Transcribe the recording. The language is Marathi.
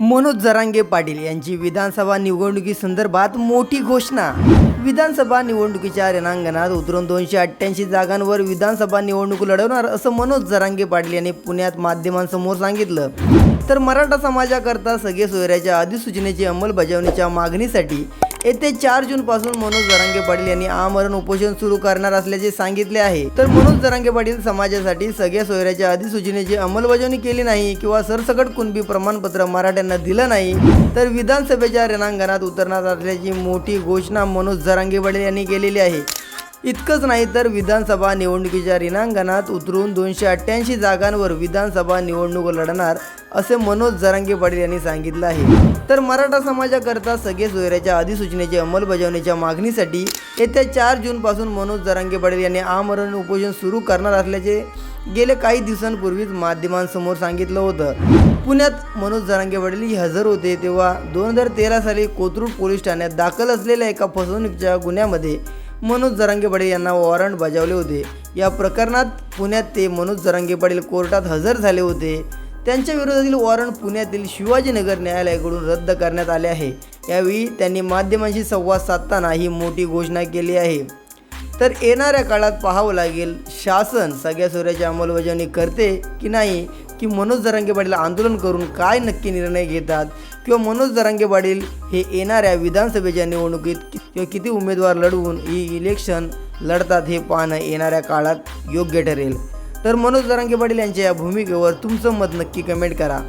मनोज जरांगे पाटील यांची विधानसभा निवडणुकीसंदर्भात मोठी घोषणा. विधानसभा निवडणुकीच्या रणांगणात उतरून दोनशे अठ्ठ्याऐंशी जागांवर विधानसभा निवडणूक लढवणार असं मनोज जरांगे पाटील यांनी पुण्यात माध्यमांसमोर सांगितलं. तर मराठा समाजाकरता सगळे सोयऱ्याच्या अधिसूचनेची अंमलबजावणीच्या मागणीसाठी येत्या चार जून पासून मनोज जरांगे पाटील यांनी आमरण उपोषण सुरू करणार असल्याचे सांगितले आहे. तर मनोज जरांगे पाटील समाजासाठी सगळ्या सोयऱ्याच्या अधिसूचनेची अंमलबजावणी केली नाही किंवा सरसकट कुणबी प्रमाणपत्र मराठ्यांना दिलं नाही तर विधानसभेच्या रणांगणात उतरणार असल्याची मोठी घोषणा मनोज जरांगे पाटील यांनी केलेली आहे. इतकंच नाही तर विधानसभा निवडणुकीच्या रिणांगणात उतरून दोनशे अठ्ठ्याऐंशी जागांवर विधानसभा निवडणूक लढणार असे मनोज जरांगे पाटील यांनी सांगितलं आहे. तर मराठा समाजाकरता सगळे सोयऱ्याच्या अधिसूचनेची अंमलबजावणीच्या मागणीसाठी येत्या चार जूनपासून मनोज जरांगे पाटील यांनी आमरण उपोषण सुरू करणार असल्याचे गेले काही दिवसांपूर्वीच माध्यमांसमोर सांगितलं होतं. पुण्यात मनोज जरांगे पाटील हजर होते तेव्हा दोन हजार तेरा साली कोथरूड पोलीस ठाण्यात दाखल असलेल्या एका फसवणुकीच्या गुन्ह्यामध्ये मनोज जरांगे पाटील यांना वॉरंट बजावले होते. या प्रकरणात पुण्यात ते मनोज जरांगे पाटील कोर्टात हजर झाले होते. त्यांच्या विरोधातील वॉरंट पुण्यातील शिवाजीनगर न्यायालयाकडून रद्द करण्यात आले आहे. यावेळी त्यांनी माध्यमांशी संवाद साधताना ही मोठी घोषणा केली आहे. तर येणाऱ्या काळात पाहावं लागेल शासन सगळ्या सोयऱ्याची अंमलबजावणी करते की नाही की मनोज जरांगे पाटील आंदोलन करून काय नक्की निर्णय घेतात? किंवा मनोज जरांगे पाटील हे येणाऱ्या विधानसभेच्या निवडणुकीत किंवा किती उमेदवार लढवून ही इलेक्शन लढतात हे पाहणं येणाऱ्या काळात योग्य ठरेल. तर मनोज जरांगे पाटील यांच्या या भूमिकेवर तुमचं मत नक्की कमेंट करा.